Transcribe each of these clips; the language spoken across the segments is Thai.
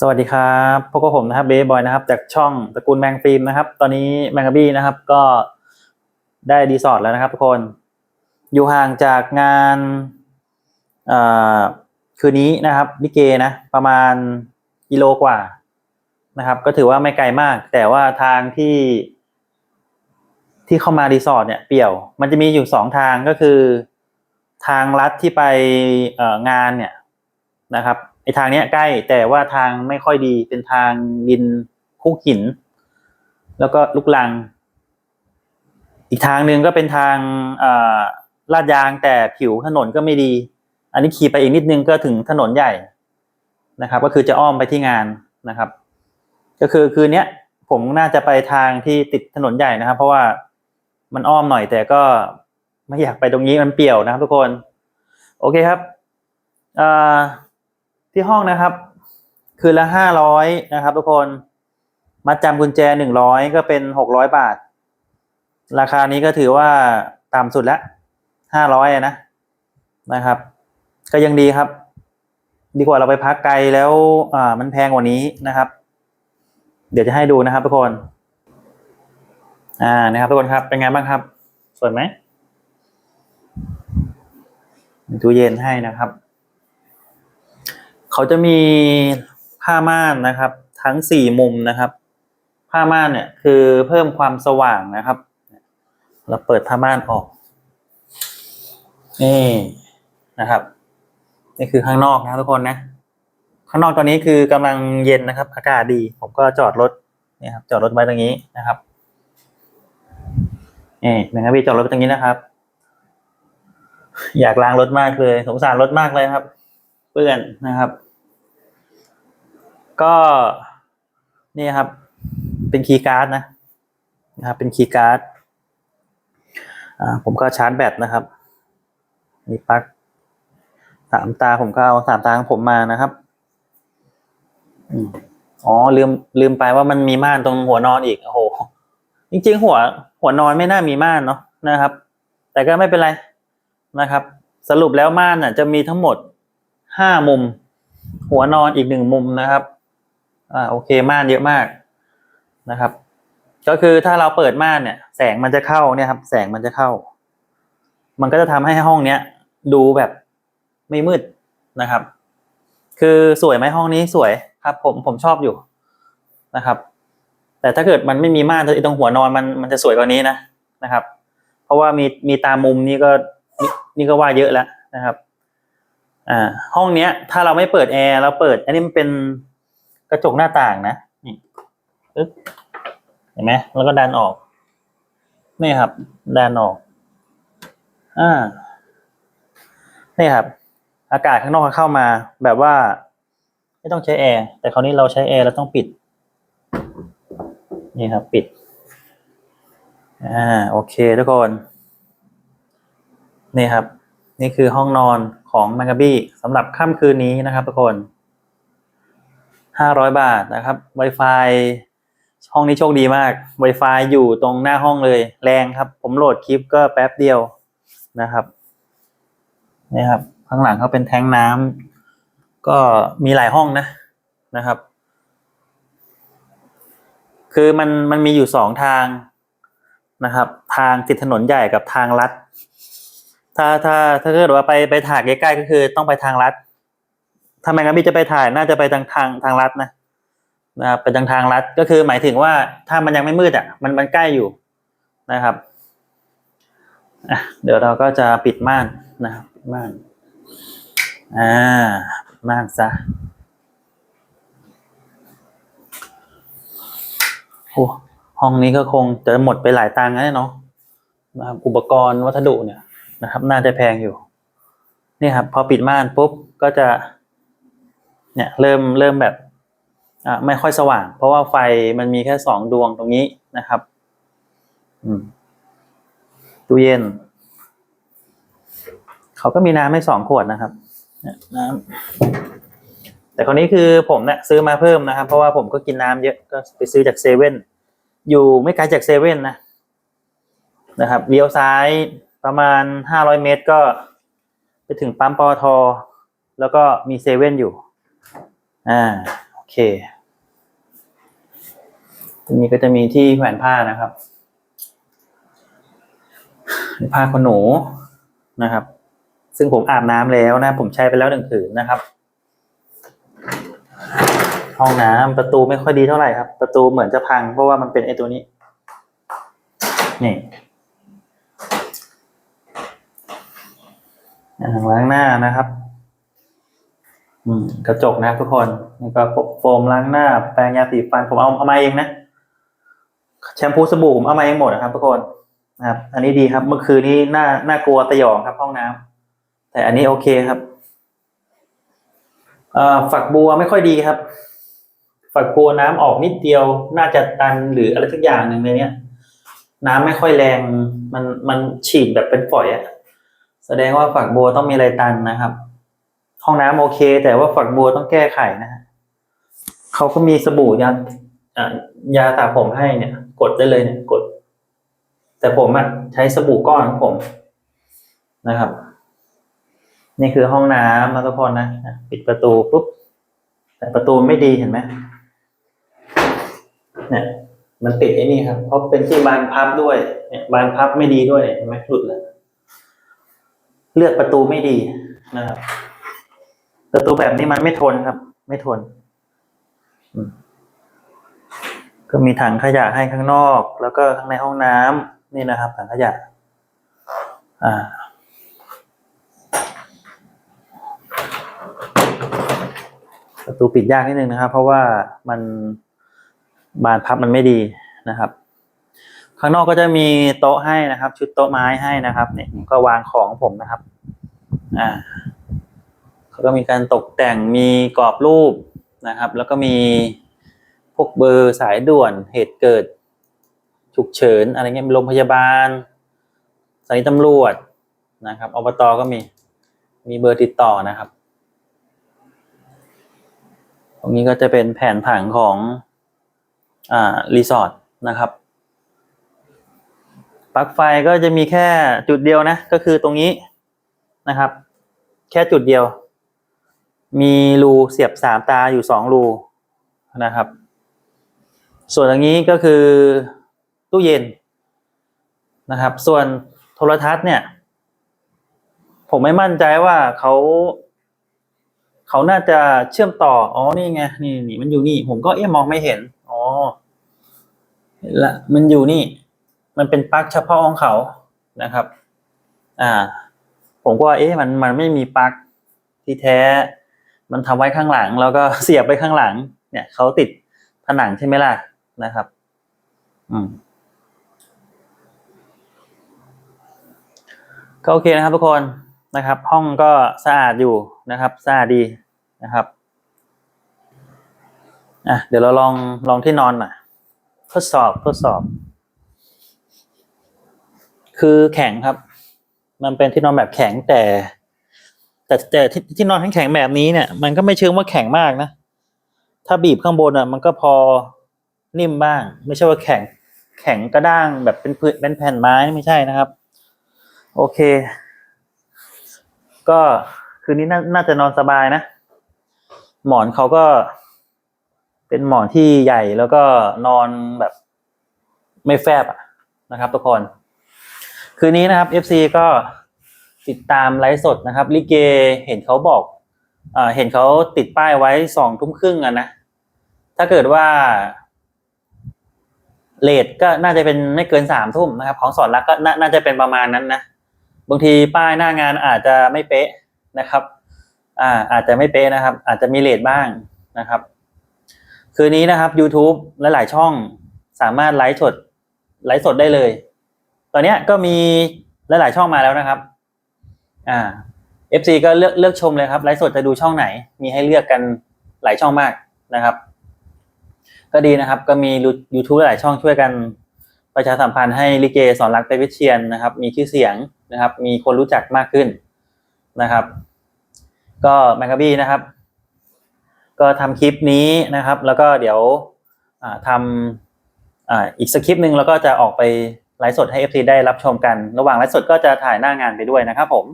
สวัสดีครับพบกับผมนะครับเบย์บอยนะครับจากช่องตระกูลแมงฟิล์มนะครับ ตอนนี้แมงกะบี้นะครับก็ได้รีสอร์ทแล้วนะครับทุกคน อยู่ห่างจากงานคืนนี้นะครับลิเกนะ ประมาณกิโลกว่านะครับ ก็ถือว่าไม่ไกลมาก แต่ว่าทางที่ที่เข้ามารีสอร์ทเนี่ยเปี่ยว มันจะมีอยู่สองทางก็คือ ทางลัดที่ไปงานเนี่ยนะครับ ไอทางเนี้ยใกล้แต่ว่าทางไม่ค่อยดีเป็นทางดินคุกหิน แล้วก็ลูกลัง อีกทางหนึ่งก็เป็นทางอลาดยางแต่ผิวถนนก็ไม่ดี อันนี้ขี่ไปอีกนิดนึงก็ถึงถนนใหญ่นะครับ ก็คือจะอ้อมไปที่งานนะครับ ก็คือคืนนี้ผมน่าจะไปทางที่ติดถนนใหญ่นะครับ เพราะว่ามันอ้อมหน่อยแต่ก็ไม่อยากไปตรงนี้มันเปี่ยวนะครับทุกคน โอเคครับอ่า ที่ห้องนะครับ คืนละห้าร้อยนะครับทุกคนมัดจำกุญแจหนึ่งร้อยก็เป็นหกร้อยบาท ราคานี้ก็ถือว่าต่ำสุดละห้าร้อยนะนะครับ ก็ยังดีครับ ดีกว่าเราไปพักไกลแล้วอ่ามันแพงกว่านี้นะครับ เดี๋ยวจะให้ดูนะครับทุกคน อ่านะครับทุกคนครับเป็นไงบ้างครับ สวยไหมตู้เย็นให้นะครับ เขาจะมีผ้าม่านนะครับ ทั้งสี่มุมนะครับ ผ้าม่านเนี่ยคือเพิ่มความสว่างนะครับ เราเปิดผ้าม่านออกนี่นะครับนี่คือข้างนอกนะทุกคนนะ ข้างนอกตอนนี้คือกำลังเย็นนะครับ อากาศดี ผมก็จอดรถนี่ครับจอดรถไว้ตรงนี้นะครับนี่นะครับพี่จอดรถไว้ตรงนี้นะครับ อยากล้างรถมากเลย สงสารรถมากเลยครับ เปื้อนนะครับ ก็นี่ครับ เป็นคีย์การ์ดนะนะครับ เป็นคีย์การ์ดผมก็ชาร์จแบตนะครับมีปลั๊กสามตาผมก็เอาสามตาของผมมานะครับอ๋อลืมลืมไปว่ามันมีม่านตรงหัวนอนอีกโอ้โหจริงๆ หัว หัวนอนไม่น่ามีม่านเนาะนะครับ แต่ก็ไม่เป็นไรนะครับ สรุปแล้วม่านน่ะ จะมีทั้งหมด ห้ามุม หัวนอนอีกหนึ่งมุมนะครับอ่าโอเคม่านเยอะมากนะครับ ก็คือถ้าเราเปิดม่านเนี่ย แสงมันจะเข้าเนี่ยครับ แสงมันจะเข้า มันก็จะทำให้ห้องเนี้ยดูแบบไม่มืดนะครับ คือสวยไหมห้องนี้สวยครับ ผมผมชอบอยู่นะครับ แต่ถ้าเกิดมันไม่มีม่านตรงหัวนอนมันมันจะสวยกว่านี้นะนะครับ เพราะว่ามีมีตามุมนี่ก็นี่นี่ก็ว่าเยอะแล้วนะครับ อ่าห้องเนี้ย ถ้าเราไม่เปิดแอร์เราเปิด อันนี้มันเป็นกระจกหน้าต่างนะนี่ปึ๊บเห็นไหมแล้วก็ดันออกนี่ครับ ดันออกอ่านี่ครับ อากาศข้างนอกเข้ามาแบบว่า ไม่ต้องใช้แอร์แต่คราวนี้เราใช้แอร์เราต้องปิด นี่ครับ ปิดอ่าโอเคทุกคน นี่ครับ นี่คือห้องนอน ของแมงกะบี้สำหรับค่ำคืนนี้นะครับทุกคนห้าร้อยบาทนะครับ Wi-Fi ห้องนี้โชคดีมาก Wi-Fi อยู่ตรงหน้าห้องเลย แรงครับ ผมโหลดคลิปก็แป๊บเดียวนะครับนี่ครับ ข้างหลังเขาเป็นแทงน้ำก็มีหลายห้องนะนะครับ คือมันมันมีอยู่สองทางนะครับ ทางติดถนนใหญ่กับทางลัด ถ้าถ้าถ้าเกิดว่าไปไปถ่ายใกล้ๆก็คือต้องไปทางลัดถ้าแมงกะบี้จะไปถ่ายน่าจะไปทางทางทางลัดนะนะครับไปทางทางลัดก็คือหมายถึงว่าถ้ามันยังไม่มืดอะ มันมันใกล้อยู่นะครับอะเดี๋ยวเราก็จะปิดม่านนะครับปิดม่านอ่าปิดม่านซะโอ้ห้องนี้ก็คงจะหมดไปหลายตังค์นะเนาะนะครับอุปกรณ์วัสดุเนี่ย นะครับ น่าจะแพงอยู่ นี่ครับ พอปิดม่านปุ๊บก็จะ เนี่ยเริ่มเริ่มแบบอ่าไม่ค่อยสว่าง เพราะว่าไฟมันมีแค่สองดวงตรงนี้นะครับ อืมตู้เย็น เขาก็มีน้ำให้สองขวดนะครับน้ำแต่คนนี้คือผมเนี่ยซื้อมาเพิ่มนะครับ เพราะว่าผมก็กินน้ำเยอะก็ไปซื้อจากเซเว่นอยู่ไม่ไกลจากเซเว่นนะนะครับเลี้ยวซ้าย ประมาณห้าร้อยเมตรก็ไปถึงปั๊มปอทอ แล้วก็มีเซเว่นอยู่ อ่า โอเคตรงนี้ก็จะมีที่แขวนผ้านะครับ ผ้าขนหนูนะครับ ซึ่งผมอาบน้ำแล้วนะ ผมใช้ไปแล้วหนึ่งผืนนะครับ ห้องน้ำประตูไม่ค่อยดีเท่าไหร่ครับ ประตูเหมือนจะพังเพราะว่ามันเป็นไอตัวนี้ นี่อ่าง ล้างหน้านะครับ อืมกระจกนะครับทุกคนนี่ก็โฟมล้างหน้า แปรงยาสีฟันผมเอาเอามาเองนะแชมพูสบู่ผมเอามาเองหมดนะครับ ทุกคนนะครับ อันนี้ดีครับเมื่อคืนนี้น่าน่ากลัวสยองครับห้องน้ำแต่อันนี้โอเคครับเอ่อฝักบัวไม่ค่อยดีครับ ฝักบัวน้ำออกนิดเดียว น่าจะตันหรืออะไรสักอย่างหนึ่งในเนี้ยน้ำไม่ค่อยแรงมันมันฉีดแบบเป็นฝอยอะ แสดงว่าฝักบัวต้องมีอะไรตันนะครับ ห้องน้ำโอเค แต่ว่าฝักบัวต้องแก้ไขนะฮะเขาก็มีสบู่ยาอ่ายาสระผมให้เนี่ย กดได้เลยเนี่ย กด แต่ผมอะใช้สบู่ก้อนของผมนะครับ นี่คือห้องน้ำนะทุกคนนะอะปิดประตูปุ๊บแต่ประตูไม่ดีเห็นไหมเนี่ยมันติดไอ้นี่ครับเพราะเป็นที่บานพับด้วยเนี่ยบานพับไม่ดีด้วยเนี่ยเห็นไหมหลุดเลย เลือกประตูไม่ดีนะครับ ประตูแบบนี้มันไม่ทนครับ ไม่ทนอืมก็มีถังขยะให้ข้างนอก แล้วก็ข้างในห้องน้ำนี่นะครับ ถังขยะ อ่าประตูปิดยากนิดนึงนะครับ เพราะว่ามันบานพับมันไม่ดีนะครับ ข้างนอกก็จะมีโต๊ะให้นะครับ ชุดโต๊ะไม้ให้นะครับเนี่ยก็วางของผมนะครับ อ่าเขาก็มีการตกแต่งมีกรอบรูปนะครับ แล้วก็มีพวกเบอร์สายด่วนเหตุเกิด ฉุกเฉินอะไรเงี้ยโรงพยาบาลสานีตำรวจนะครับอบตก็มีมีเบอร์ติดต่อนะครับ ตรงนี้ก็จะเป็นแผนผังของอ่ารีสอร์ทนะครับ ปลั๊กไฟก็จะมีแค่จุดเดียวนะ ก็คือตรงนี้นะครับ แค่จุดเดียว มีรูเสียบสามตาอยู่สองรูนะครับ ส่วนอย่างนี้ก็คือตู้เย็นนะครับ ส่วนโทรทัศน์เนี่ย ผมไม่มั่นใจว่าเขาเขาน่าจะเชื่อมต่อ อ๋อ นี่ไง นี่นี่มันอยู่นี่ ผมก็เอ๊ะมองไม่เห็น อ๋อเห็นละ มันอยู่นี่ มันเป็นปลั๊กเฉพาะของเขานะครับ อ่า ผมก็เอ๊ะมันมันไม่มีปลั๊กที่แท้ มันทำไว้ข้างหลัง แล้วก็เสียบไปข้างหลัง เนี่ยเขาติดผนังใช่ไหมล่ะนะครับ อืมก็โอเคนะครับทุกคนนะครับ ห้องก็สะอาดอยู่นะครับสะอาดดีนะครับอะเดี๋ยวเราลองลองที่นอนหน่อยทดสอบทดสอบ คือแข็งครับ มันเป็นที่นอนแบบแข็งแต่ แต่แต่ที่ที่นอนแข็งๆแบบนี้เนี่ย มันก็ไม่เชิงว่าแข็งมากนะ ถ้าบีบข้างบนอะ มันก็พอนิ่มบ้าง ไม่ใช่ว่าแข็ง แข็งกระด้างแบบเป็นพื้นเป็นแผ่นไม้ไม่ใช่นะครับ โอเค ก็คืนนี้น่าน่าจะนอนสบายนะ หมอนเขาก็ เป็นหมอนที่ใหญ่แล้วก็นอนแบบไม่แฟบอะนะครับทุกคน คืนนี้นะครับ FC ก็ติดตามไลฟ์สดนะครับลิเกเห็นเขาบอกอเห็นเขาติดป้ายไว้สองทุ่มครึ่งอะนะ ถ้าเกิดว่าเลทก็น่าจะเป็นไม่เกินสามทุ่มนะครับ ของสอนรักก็น่าน่าจะเป็นประมาณนั้นนะบางทีป้ายหน้างานอาจจะไม่เป๊ะนะครับ อ่า อาจจะไม่เป๊ะนะครับ อาจจะมีเลทบ้างนะครับ คืนนี้นะครับ YouTube และหลายช่องสามารถไลฟ์สดไลฟ์สดได้เลย ตอนนี้ก็มีหลาย ๆ ช่องมาแล้วนะครับ อ่า FC ก็เลือกเลือกชมเลยครับไลฟ์สดจะดูช่องไหน มีให้เลือกกันหลายช่องมากนะครับ ก็ดีนะครับ ก็มี YouTube หลายช่องช่วยกันประชาสัมพันธ์ให้ลิเกสอนรักไปวิเชียนนะครับ มีชื่อเสียงนะครับ มีคนรู้จักมากขึ้นนะครับ ก็แมงกะบี้นะครับ ก็ทำคลิปนี้นะครับ แล้วก็เดี๋ยวทำออีกสคริปต์หนึ่งแล้วก็จะออกไป ไลฟ์สดให้ FC ได้รับชมกัน ระหว่างไลฟ์สดก็จะถ่ายหน้างานไปด้วยนะครับผม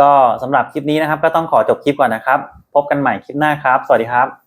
ก็สำหรับคลิปนี้นะครับ ก็ต้องขอจบคลิปก่อนนะครับ พบกันใหม่คลิปหน้าครับ สวัสดีครับ